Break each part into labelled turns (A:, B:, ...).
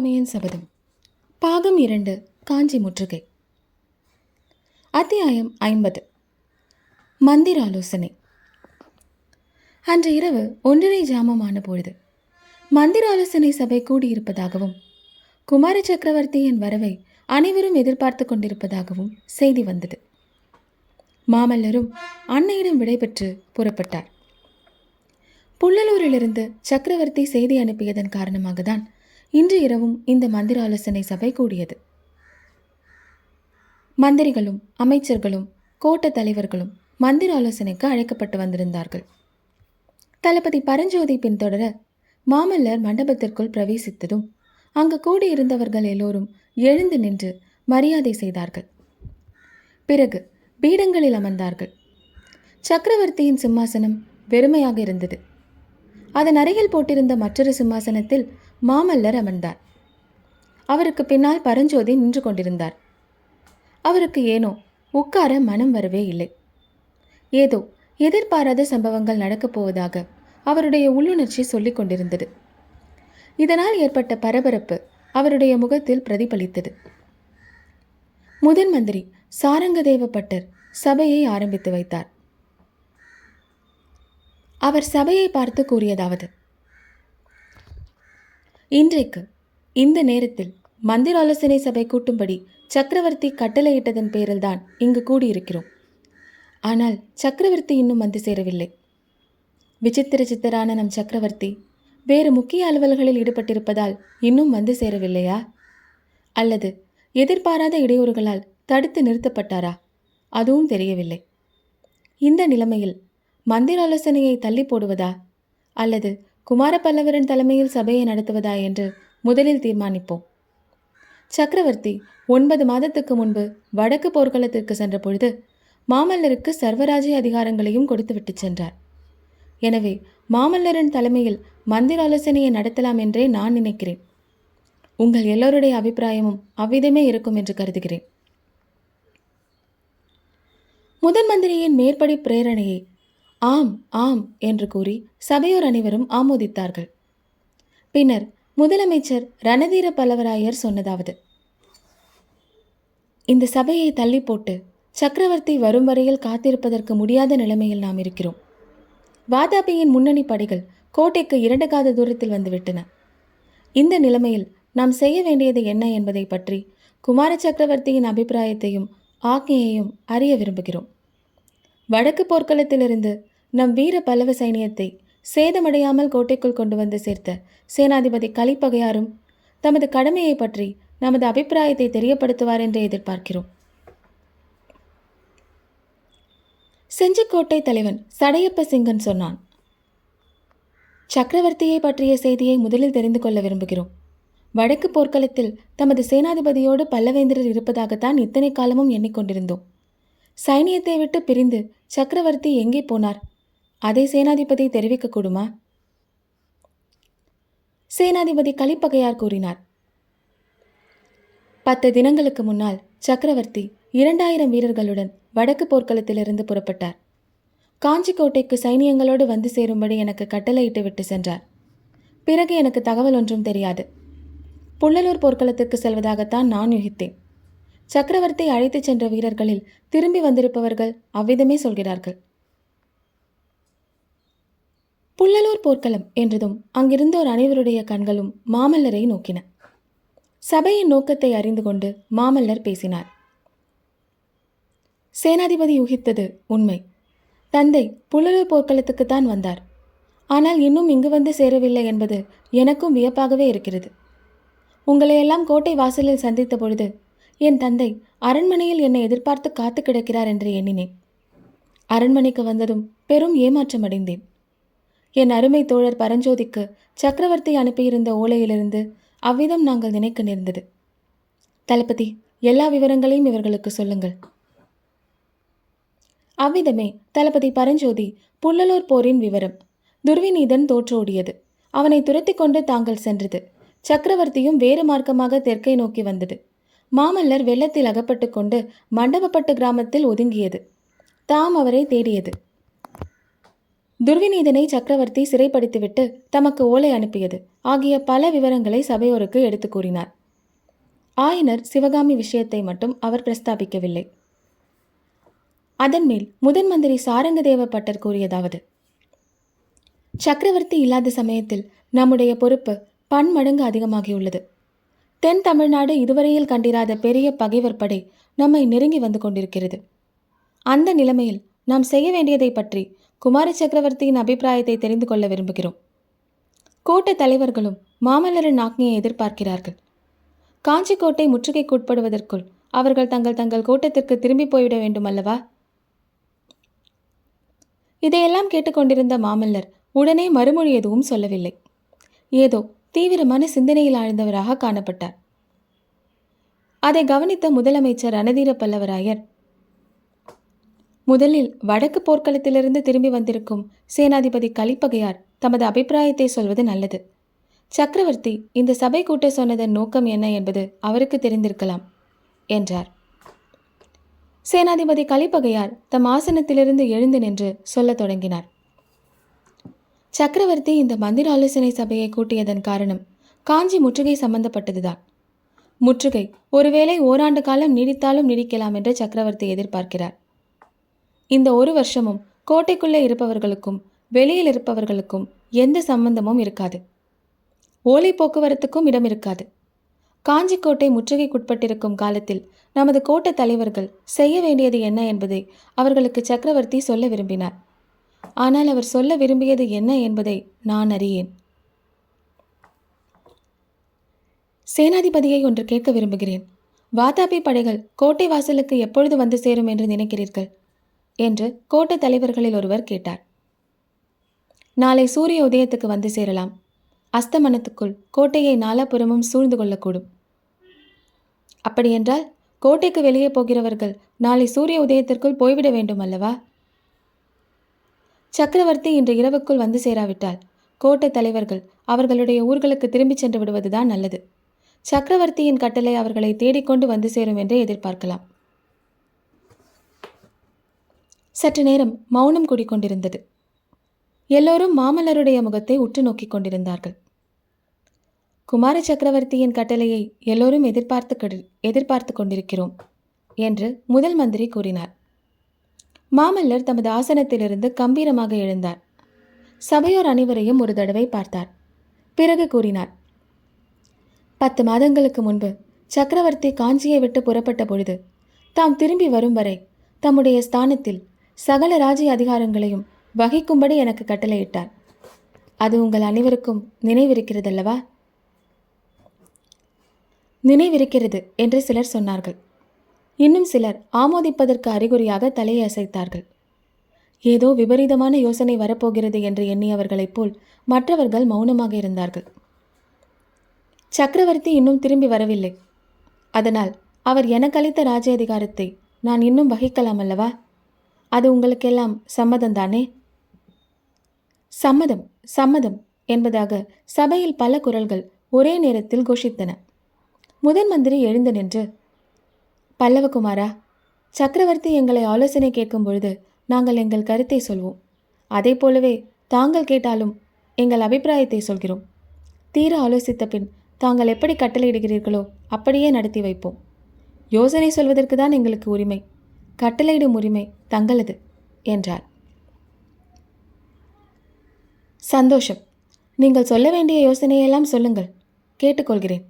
A: ராமையன் சபதம். பாகம் இரண்டு காஞ்சி முற்றுகை. அத்தியாயம் ஐம்பது. மந்திராலோசனை. அன்று இரவு ஒன்றரை ஜாமமான பொழுது மந்திராலோசனை சபை கூடியிருப்பதாகவும் குமார சக்கரவர்த்தியின் வரவை அனைவரும் எதிர்பார்த்து கொண்டிருப்பதாகவும் செய்தி வந்தது. மாமல்லரும் அன்னையிடம் விடைபெற்று புறப்பட்டார். புள்ளலூரிலிருந்து சக்கரவர்த்தி செய்தி அனுப்பியதன் காரணமாக தான் இன்று இரவும் இந்த மந்திர ஆலோசனை சபை கூடியது. மந்திரிகளும் அமைச்சர்களும் கோட்ட தலைவர்களும் மந்திர ஆலோசனைக்கு அழைக்கப்பட்டு வந்திருந்தார்கள். தளபதி பரஞ்சோதி பின்தொடர மாமல்லர் மண்டபத்திற்குள் பிரவேசித்ததும் அங்கு கூடியிருந்தவர்கள் எல்லோரும் எழுந்து நின்று மரியாதை செய்தார்கள். பிறகு பீடங்களில் அமர்ந்தார்கள். சக்கரவர்த்தியின் சிம்மாசனம் வெறுமையாக இருந்தது. அதன் அருகில் போட்டிருந்த மற்றொரு சிம்மாசனத்தில் மாமல்லர் அமர்ந்தார். அவருக்கு பின்னால் பரஞ்சோதி நின்று கொண்டிருந்தார். அவருக்கு ஏனோ உட்கார மனம் வரவே இல்லை. ஏதோ எதிர்பாராத சம்பவங்கள் நடக்கப் போவதாக அவருடைய உள்ளுணர்ச்சி சொல்லிக் கொண்டிருந்தது. இதனால் ஏற்பட்ட பரபரப்பு அவருடைய முகத்தில் பிரதிபலித்தது. முதன் மந்திரி சாரங்கதேவ பட்டர் சபையை ஆரம்பித்து வைத்தார். அவர் சபையை பார்த்து கூறியதாவது இன்றைக்கு இந்த நேரத்தில் மந்திர ஆலோசனை சபை கூட்டும்படி சக்கரவர்த்தி கட்டளையிட்டதன் பேரில்தான் இங்கு கூடியிருக்கிறோம். ஆனால் சக்கரவர்த்தி இன்னும் வந்து சேரவில்லை. விசித்திர சித்தரான நம் சக்கரவர்த்தி வேறு முக்கிய அலுவல்களில் ஈடுபட்டிருப்பதால் இன்னும் வந்து சேரவில்லையா? அல்லது எதிர்பாராத இடையூறுகளால் தடுத்து நிறுத்தப்பட்டாரா? அதுவும் தெரியவில்லை. இந்த நிலைமையில் மந்திர ஆலோசனையை தள்ளி போடுவதா? அல்லது குமார பல்லவரின் தலைமையில் சபையை நடத்துவதா என்று முதலில் தீர்மானிப்போம். சக்கரவர்த்தி ஒன்பது மாதத்துக்கு முன்பு வடக்கு போர்க்களத்திற்கு சென்ற பொழுது மாமல்லருக்கு சர்வராஜ்ய அதிகாரங்களையும் கொடுத்துவிட்டு சென்றார். எனவே மாமல்லரின் தலைமையில் மந்திர ஆலோசனையை நடத்தலாம் என்றே நான் நினைக்கிறேன். உங்கள் எல்லோருடைய அபிப்பிராயமும் அவ்விதமே இருக்கும் என்று கருதுகிறேன். முதன் மந்திரியின் மேற்படி பிரேரணையை ஆம் ஆம் என்று கூறி சபையோர் அனைவரும் ஆமோதித்தார்கள். பின்னர் முதலமைச்சர் ரணதீர பல்லவராயர் சொன்னதாவது இந்த சபையை தள்ளி போட்டு சக்கரவர்த்தி வரும் வரையில் காத்திருப்பதற்கு முடியாத நிலைமையில் நாம் இருக்கிறோம். வாதாபியின் முன்னணி படைகள் கோட்டைக்கு இரண்டு காத தூரத்தில் வந்துவிட்டன இந்த நிலைமையில் நாம் செய்ய வேண்டியது என்ன என்பதை பற்றி குமார சக்கரவர்த்தியின் அபிப்பிராயத்தையும் ஆக்ஞையையும் அறிய விரும்புகிறோம். வடக்கு போர்க்களத்திலிருந்து நம் வீர பல்லவ சைனியத்தை சேதமடையாமல் கோட்டைக்குள் கொண்டு வந்து சேர்த்த சேனாதிபதி கலிப்பகையாரும் தமது கடமையை பற்றி நமது அபிப்பிராயத்தை தெரியப்படுத்துவார் என்று எதிர்பார்க்கிறோம். செஞ்சிக்கோட்டை தலைவன் சடையப்ப சிங்கன் சொன்னான் சக்கரவர்த்தியை பற்றிய செய்தியை முதலில் தெரிந்து கொள்ள விரும்புகிறோம். வடக்கு போர்க்களத்தில் தமது சேனாதிபதியோடு பல்லவேந்திரர் இருப்பதாகத்தான் இத்தனை காலமும் எண்ணிக்கொண்டிருந்தோம். சைனியத்தை விட்டு பிரிந்து சக்கரவர்த்தி எங்கே போனார்? அதை சேனாதிபதி தெரிவிக்கக்கூடுமா? சேனாதிபதி கலிப்பகையார் கூறினார். பத்து தினங்களுக்கு முன்னால் சக்கரவர்த்தி இரண்டாயிரம் வீரர்களுடன் வடக்கு போர்க்களத்திலிருந்து புறப்பட்டார். காஞ்சிக்கோட்டைக்கு சைனியங்களோடு வந்து சேரும்படி எனக்கு கட்டளையிட்டு விட்டு சென்றார். பிறகு எனக்கு தகவல் ஒன்றும் தெரியாது. புள்ளலூர் போர்க்களத்துக்கு செல்வதாகத்தான் நான் யூகித்தேன். சக்கரவர்த்தி அழைத்துச் சென்ற வீரர்களில் திரும்பி வந்திருப்பவர்கள் அவ்விதமே சொல்கிறார்கள். புள்ளலூர் போர்க்களம் என்றதும் அங்கிருந்தோர் அனைவருடைய கண்களும் மாமல்லரை நோக்கின. சபையின் நோக்கத்தை அறிந்து கொண்டு மாமல்லர் பேசினார். சேனாதிபதி யூகித்தது உண்மை. தந்தை புள்ளலூர் போர்க்களத்துக்குத்தான் வந்தார். ஆனால் இன்னும் இங்கு வந்து சேரவில்லை என்பது எனக்கும் வியப்பாகவே இருக்கிறது. உங்களையெல்லாம் கோட்டை வாசலில் சந்தித்த பொழுது என் தந்தை அரண்மனையில் என்னை எதிர்பார்த்து காத்து கிடக்கிறார் என்று எண்ணினேன். அரண்மனைக்கு வந்ததும் பெரும் ஏமாற்றம் அடைந்தேன். என் அருமை தோழர் பரஞ்சோதிக்கு சக்கரவர்த்தி அனுப்பியிருந்த ஓலையிலிருந்து அவ்விதம் நாங்கள் நினைக்க நேர்ந்தது. தளபதி எல்லா விவரங்களையும் இவர்களுக்கு சொல்லுங்கள். அவ்விதமே தளபதி பரஞ்சோதி புள்ளலூர் போரின் விவரம். துர்விநீதன் தோற்றோடியது. அவனை துரத்தி கொண்டு தாங்கள் சென்றது. சக்கரவர்த்தியும் வேறு மார்க்கமாக தெற்கை நோக்கி வந்தது. மாமல்லர் வெள்ளத்தில் அகப்பட்டு கொண்டு மண்டபப்பட்டு கிராமத்தில் ஒதுங்கியது. தாம் அவரை தேடியது. துர்விநீதனை சக்கரவர்த்தி சிறைப்படுத்திவிட்டு தமக்கு ஓலை அனுப்பியது. ஆகிய பல விவரங்களை சபையோருக்கு எடுத்துக் கூறினார். ஆயனர் சிவகாமி விஷயத்தை மட்டும் அவர் பிரஸ்தாபிக்கவில்லை. அதன்மேல் முதன் மந்திரி சாரங்கதேவ பட்டர் கூறியதாவது சக்கரவர்த்தி இல்லாத சமயத்தில் நம்முடைய பொறுப்பு பன்மடங்கு அதிகமாகியுள்ளது. தென் தமிழ்நாடு இதுவரையில் கண்டிராத பெரிய பகைவர் படை நம்மை நெருங்கி வந்து கொண்டிருக்கிறது. அந்த நிலைமையில் நாம் செய்ய வேண்டியதை பற்றி குமார சக்கரவர்த்தியின் அபிப்பிராயத்தை தெரிந்து கொள்ள விரும்புகிறோம். கோட்டை தலைவர்களும் மாமல்லரின் ஆக்ஞையை எதிர்பார்க்கிறார்கள். காஞ்சி கோட்டை முற்றுகைக்கு உட்படுவதற்குள் அவர்கள் தங்கள் தங்கள் கோட்டத்திற்கு திரும்பி போய்விட வேண்டும் அல்லவா? இதையெல்லாம் கேட்டுக்கொண்டிருந்த மாமல்லர் உடனே மறுமொழி எதுவும் சொல்லவில்லை. ஏதோ தீவிரமான சிந்தனையில் ஆழ்ந்தவராக காணப்பட்டார். அதை கவனித்த முதலமைச்சர் ரணதீர பல்லவராயர் முதலில் வடக்கு போர்க்களத்திலிருந்து திரும்பி வந்திருக்கும் சேனாதிபதி கலிப்பகையார் தமது அபிப்பிராயத்தை சொல்வது நல்லது. சக்கரவர்த்தி இந்த சபை கூட்ட சொன்னதன் நோக்கம் என்ன என்பது அவருக்கு தெரிந்திருக்கலாம் என்றார். சேனாதிபதி கலிப்பகையார் தம் ஆசனத்திலிருந்து எழுந்து நின்று சொல்லத் தொடங்கினார். சக்கரவர்த்தி இந்த மந்திர ஆலோசனை சபையை கூட்டியதன் காரணம் காஞ்சி முற்றுகை சம்பந்தப்பட்டதுதான். முற்றுகை ஒருவேளை ஓராண்டு காலம் நீடித்தாலும் நீடிக்கலாம் என்று சக்கரவர்த்தி எதிர்பார்க்கிறார். இந்த ஒரு வருஷமும் கோட்டைக்குள்ளே இருப்பவர்களுக்கும் வெளியில் இருப்பவர்களுக்கும் எந்த சம்பந்தமும் இருக்காது. ஓலை போக்குவரத்துக்கும் இடம் இருக்காது. காஞ்சிக்கோட்டை முற்றுகைக்குட்பட்டிருக்கும் காலத்தில் நமது கோட்டை தலைவர்கள் செய்ய வேண்டியது என்ன என்பதை அவர்களுக்கு சக்கரவர்த்தி சொல்ல விரும்பினார். ஆனால் அவர் சொல்ல விரும்பியது என்ன என்பதை நான் அறியேன். சேனாதிபதியை ஒன்று கேட்க விரும்புகிறேன். வாதாபி படைகள் கோட்டை வாசலுக்கு எப்பொழுது வந்து சேரும் என்று நினைக்கிறீர்கள்? என்று கோட்டை தலைவர்களில் ஒருவர் கேட்டார். நாளை சூரிய உதயத்துக்கு வந்து சேரலாம். அஸ்தமனத்துக்குள் கோட்டையை நாலாபுறமும் சூழ்ந்து கொள்ளக்கூடும். அப்படியென்றால் கோட்டைக்கு வெளியே போகிறவர்கள் நாளை சூரிய உதயத்திற்குள் போய்விட வேண்டும் அல்லவா? சக்கரவர்த்தி இன்று இரவுக்குள் வந்து சேராவிட்டால் கோட்டை தலைவர்கள் அவர்களுடைய ஊர்களுக்கு திரும்பிச் சென்று விடுவதுதான் நல்லது. சக்கரவர்த்தியின் கட்டளை அவர்களை தேடிக்கொண்டு வந்து சேரும் என்று எதிர்பார்க்கலாம். சற்று நேரம் மௌனம் குடிக்கொண்டிருந்தது. எல்லோரும் மாமல்லருடைய முகத்தை உற்று நோக்கிக் கொண்டிருந்தார்கள். குமார சக்கரவர்த்தியின் கட்டளையை எல்லோரும் எதிர்பார்த்து எதிர்பார்த்து கொண்டிருக்கிறோம் என்று முதல் மந்திரி கூறினார். மாமல்லர் தமது ஆசனத்திலிருந்து கம்பீரமாக எழுந்தார். சபையோர் அனைவரையும் ஒரு தடவை பார்த்தார். பிறகு கூறினார் பத்து மாதங்களுக்கு முன்பு சக்கரவர்த்தி காஞ்சியை விட்டு புறப்பட்ட பொழுது தாம் திரும்பி வரும் வரை தம்முடைய ஸ்தானத்தில் சகல ராஜ்ய அதிகாரங்களையும் வகிக்கும்படி எனக்கு கட்டளையிட்டார். அது உங்கள் அனைவருக்கும் நினைவிருக்கிறதல்லவா? நினைவிருக்கிறது என்று சிலர் சொன்னார்கள். இன்னும் சிலர் ஆமோதிப்பதற்கு அறிகுறியாக தலையை அசைத்தார்கள் ஏதோ விபரீதமான யோசனை வரப்போகிறது என்று எண்ணியவர்களைப் போல் மற்றவர்கள் மௌனமாக இருந்தார்கள். சக்கரவர்த்தி இன்னும் திரும்பி வரவில்லை. அதனால் அவர் எனக்களித்த ராஜ்ய அதிகாரத்தை நான் இன்னும் வகிக்கலாம் அல்லவா? அது உங்களுக்கெல்லாம் சம்மதம் தானே சம்மதம் சம்மதம் என்பதாக சபையில் பல குரல்கள் ஒரே நேரத்தில் கோஷித்தன. முதன் மந்திரி எழுந்து நின்று பல்லவகுமாரா சக்கரவர்த்தி எங்களை ஆலோசனை கேட்கும் பொழுது நாங்கள் எங்கள் கருத்தை சொல்வோம். அதே போலவே தாங்கள் கேட்டாலும் எங்கள் அபிப்பிராயத்தை சொல்கிறோம். தீர ஆலோசித்த பின் தாங்கள் எப்படி கட்டளையிடுகிறீர்களோ அப்படியே நடத்தி வைப்போம். யோசனை சொல்வதற்கு தான் எங்களுக்கு உரிமை. கட்டளையிடும் உரிமை தங்களது என்றார் சந்தோஷம். நீங்கள் சொல்ல வேண்டிய யோசனையெல்லாம் சொல்லுங்கள். கேட்டுக்கொள்கிறேன்.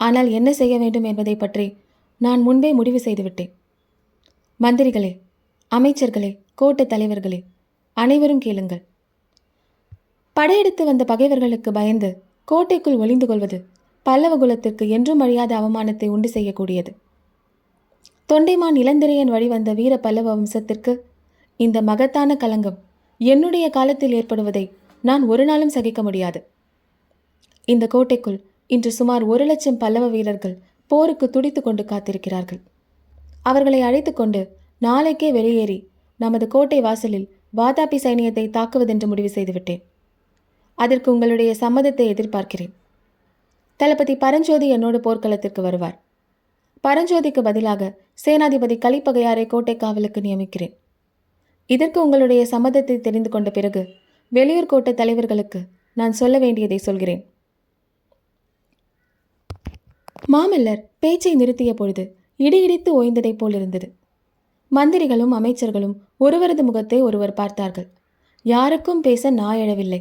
A: ஆனால் என்ன செய்ய வேண்டும் என்பதை பற்றி நான் முன்பே முடிவு செய்துவிட்டேன். மந்திரிகளே அமைச்சர்களே கோட்டை தலைவர்களே அனைவரும் கேளுங்கள். படையெடுத்து வந்த பகைவர்களுக்கு பயந்து கோட்டைக்குள் ஒளிந்து கொள்வது பல்லவ குலத்திற்கு என்றும் அழியாத அவமானத்தை உண்டு செய்யக்கூடியது. தொண்டைமான் இளந்திரையன் வழிவந்த வீர பல்லவ வம்சத்திற்கு இந்த மகத்தான கலங்கம் என்னுடைய காலத்தில் ஏற்படுவதை நான் ஒரு நாளும் சகிக்க முடியாது. இந்த கோட்டைக்குள் இன்று சுமார் ஒரு லட்சம் பல்லவ வீரர்கள் போருக்கு துடித்து கொண்டு காத்திருக்கிறார்கள். அவர்களை அழைத்து கொண்டு நாளைக்கே வெளியேறி நமது கோட்டை வாசலில் வாதாபி சைனியத்தை தாக்குவதென்று முடிவு செய்துவிட்டேன். அதற்கு உங்களுடைய சம்மதத்தை எதிர்பார்க்கிறேன். தளபதி பரஞ்சோதி என்னோடு போர்க்களத்திற்கு வருவார். பரஞ்சோதிக்கு பதிலாக சேனாதிபதி கலிப்பகையாரை கோட்டை காவலுக்கு நியமிக்கிறேன். இதற்கு உங்களுடைய சம்மதத்தை தெரிந்து கொண்ட பிறகு வெளியூர் கோட்டை தலைவர்களுக்கு நான் சொல்ல வேண்டியதை சொல்கிறேன். மாமல்லர் பேச்சை நிறுத்திய பொழுது இடி இடித்து ஓய்ந்ததைப் போலிருந்தது. மந்திரிகளும் அமைச்சர்களும் ஒருவரது முகத்தை ஒருவர் பார்த்தார்கள். யாருக்கும் பேச நாயழவில்லை